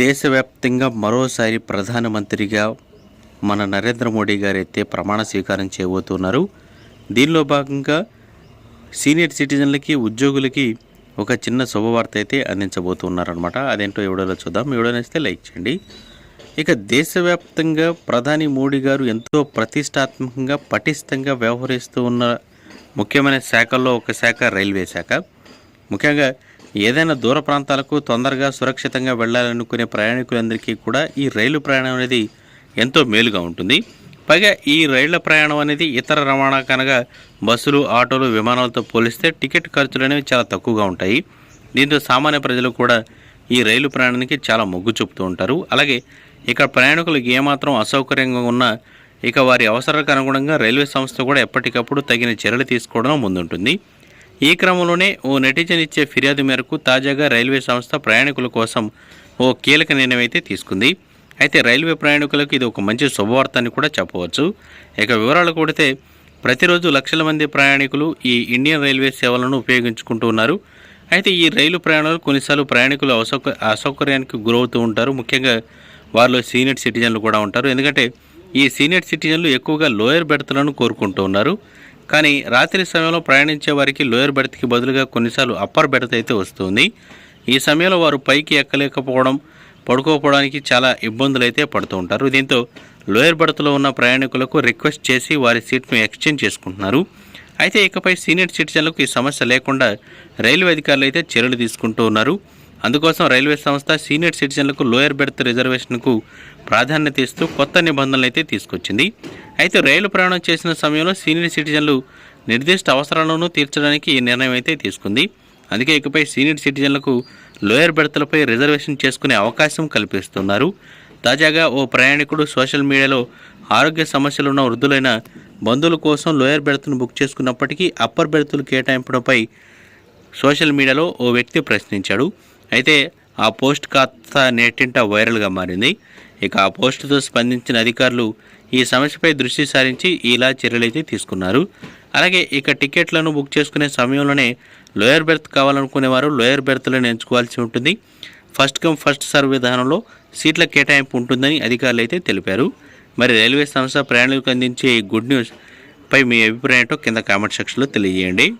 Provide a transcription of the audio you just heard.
దేశవ్యాప్తంగా మరోసారి ప్రధానమంత్రిగా మన నరేంద్ర మోడీ గారు అయితే ప్రమాణ స్వీకారం చేయబోతున్నారు. దీనిలో భాగంగా సీనియర్ సిటిజన్లకి ఉద్యోగులకి ఒక చిన్న శుభవార్త అయితే అందించబోతున్నారనమాట అదేంటో ఎవడోలో చూద్దాం. ఎవడో నచ్చితే లైక్ చేయండి. ఇక దేశవ్యాప్తంగా ప్రధాని మోడీ గారు ఎంతో ప్రతిష్టాత్మకంగా పటిష్టంగా వ్యవహరిస్తూ ఉన్న ముఖ్యమైన శాఖల్లో ఒక శాఖ రైల్వే శాఖ. ముఖ్యంగా ఏదైనా దూర ప్రాంతాలకు తొందరగా సురక్షితంగా వెళ్ళాలనుకునే ప్రయాణికులందరికీ కూడా ఈ రైలు ప్రయాణం అనేది ఎంతో మేలుగా ఉంటుంది. పైగా ఈ రైళ్ళ ప్రయాణం అనేది ఇతర రవాణా కనగా బస్సులు ఆటోలు విమానాలతో పోలిస్తే టికెట్ ఖర్చులు అనేవి చాలా తక్కువగా ఉంటాయి. దీంతో సామాన్య ప్రజలు కూడా ఈ రైలు ప్రయాణానికి చాలా మొగ్గు చూపుతూ ఉంటారు. అలాగే ఇక్కడ ప్రయాణికులకు ఏమాత్రం అసౌకర్యంగా ఉన్నా ఇక వారి అవసరాలకు అనుగుణంగా రైల్వే సంస్థ కూడా ఎప్పటికప్పుడు తగిన చర్యలు తీసుకోవడం ముందుంటుంది. ఈ క్రమంలోనే ఓ నెటిజన్ ఇచ్చే ఫిర్యాదు మేరకు తాజాగా రైల్వే సంస్థ ప్రయాణికుల కోసం ఓ కీలక నిర్ణయం అయితే తీసుకుంది. అయితే రైల్వే ప్రయాణికులకు ఇది ఒక మంచి శుభవార్త అని కూడా చెప్పవచ్చు. ఇక వివరాలు కొడితే ప్రతిరోజు లక్షల మంది ప్రయాణికులు ఈ ఇండియన్ రైల్వే సేవలను ఉపయోగించుకుంటూ ఉన్నారు. అయితే ఈ రైలు ప్రయాణాలు కొన్నిసార్లు ప్రయాణికులు అసౌక అసౌకర్యానికి గురవుతూ ఉంటారు. ముఖ్యంగా వారిలో సీనియర్ సిటిజన్లు కూడా ఉంటారు. ఎందుకంటే ఈ సీనియర్ సిటిజన్లు ఎక్కువగా లోయర్ బెర్త్లను కోరుకుంటూ ఉన్నారు. కానీ రాత్రి సమయంలో ప్రయాణించే వారికి లోయర్ బెర్త్కి బదులుగా కొన్నిసార్లు అప్పర్ బెర్త్ అయితే వస్తుంది. ఈ సమయంలో వారు పైకి ఎక్కలేకపోవడం పడుకోపోవడానికి చాలా ఇబ్బందులు అయితే పడుతూ ఉంటారు. దీంతో లోయర్ బెర్త్లో ఉన్న ప్రయాణికులకు రిక్వెస్ట్ చేసి వారి సీట్ను ఎక్స్చేంజ్ చేసుకుంటున్నారు. అయితే ఇకపై సీనియర్ సిటిజన్లకు ఈ సమస్య లేకుండా రైల్వే అధికారులు అయితే చర్యలు తీసుకుంటూ ఉన్నారు. అందుకోసం రైల్వే సంస్థ సీనియర్ సిటిజన్లకు లోయర్ బెర్త్ రిజర్వేషన్కు ప్రాధాన్యత ఇస్తూ కొత్త నిబంధనలు అయితే తీసుకొచ్చింది. అయితే రైలు ప్రయాణం చేసిన సమయంలో సీనియర్ సిటిజన్లు నిర్దిష్ట అవసరాలను తీర్చడానికి ఈ నిర్ణయం అయితే తీసుకుంది. అందుకే ఇకపై సీనియర్ సిటిజన్లకు లోయర్ బెడతలపై రిజర్వేషన్ చేసుకునే అవకాశం కల్పిస్తున్నారు. తాజాగా ఓ ప్రయాణికుడు సోషల్ మీడియాలో ఆరోగ్య సమస్యలు ఉన్న వృద్ధులైన బంధువుల కోసం లోయర్ బెర్త్ను బుక్ చేసుకున్నప్పటికీ అప్పర్ బెర్తులు కేటాయింపడంపై సోషల్ మీడియాలో ఓ వ్యక్తి ప్రశ్నించాడు. అయితే ఆ పోస్ట్ కాస్త నేటింట వైరల్గా మారింది. ఇక ఆ పోస్టుతో స్పందించిన అధికారులు ఈ సమస్యపై దృష్టి సారించి ఇలా చర్యలైతే తీసుకున్నారు. అలాగే ఇక టికెట్లను బుక్ చేసుకునే సమయంలోనే లోయర్ బెర్త్ కావాలనుకునే వారు లోయర్ బెర్త్లను ఎంచుకోవాల్సి ఉంటుంది. ఫస్ట్ కమ్ ఫస్ట్ సర్వ్ విధానంలో సీట్ల కేటాయింపు ఉంటుందని అధికారులు అయితే తెలిపారు. మరి రైల్వే సంస్థ ప్రయాణికులకు అందించే గుడ్ న్యూస్ పై మీ అభిప్రాయం ఏంటో కింద కామెంట్ సెక్షన్లో తెలియజేయండి.